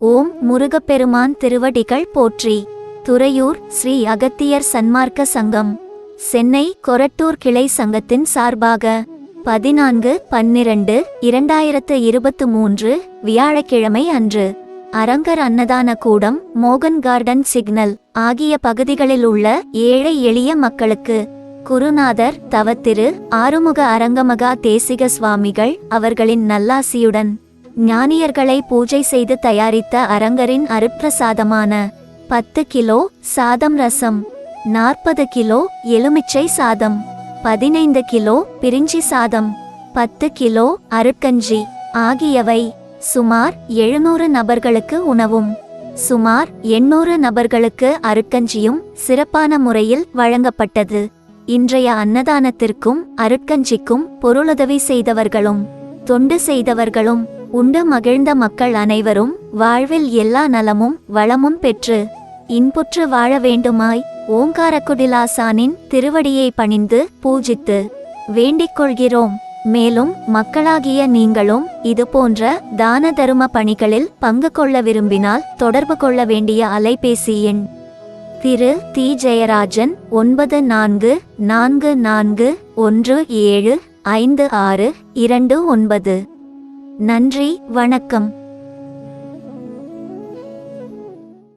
ஓம் முருகப்பெருமான் திருவடிகள் போற்றி. துறையூர் ஸ்ரீ அகத்தியர் சன்மார்க்க சங்கம். சென்னை கொரட்டூர் கிளை சங்கத்தின் சார்பாக பதினான்கு பன்னிரண்டு இரண்டாயிரத்து இருபத்து மூன்று வியாழக்கிழமை அன்று அரங்கர் அன்னதான கூடம் மோகன் கார்டன் சிக்னல் ஆகிய பகுதிகளில் உள்ள ஏழை எளிய மக்களுக்கு குருநாதர் தவத்திரு ஆறுமுக அரங்கமகா தேசிக சுவாமிகள் அவர்களின் நல்லாசியுடன் ஞானியர்களை பூஜை செய்து தயாரித்த அரங்கரின் அருட்பிரசாதமான பத்து கிலோ சாதம் ரசம் நாற்பது கிலோ எலுமிச்சை சாதம் பதினைந்து கிலோ பிரிஞ்சி சாதம் பத்து கிலோ அருட்கஞ்சி ஆகியவை சுமார் எழுநூறு நபர்களுக்கு உணவும். சுமார் எண்ணூறு நபர்களுக்கு அருட்கஞ்சியும் சிறப்பான முறையில் வழங்கப்பட்டது. இன்றைய அன்னதானத்திற்கும் அருட்கஞ்சிக்கும் பொருளுதவி செய்தவர்களும் தொண்டு செய்தவர்களும் உண்டு மகிழ்ந்த மக்கள் அனைவரும் வாழ்வில் எல்லா நலமும் வளமும் பெற்று இன்புற்று வாழ வேண்டுமாய் ஓங்காரக்குடிலாசானின் திருவடியை பணிந்து பூஜித்து வேண்டிக் கொள்கிறோம். மேலும் மக்களாகிய நீங்களும் இதுபோன்ற தான தரும பணிகளில் பங்கு கொள்ள விரும்பினால் தொடர்பு கொள்ள வேண்டிய அலைபேசி எண் திரு தி ஜெயராஜன் ஒன்பது நான்கு நான்கு நான்கு ஒன்று ஏழு ஐந்து ஆறு இரண்டு ஒன்பது. நன்றி வணக்கம்.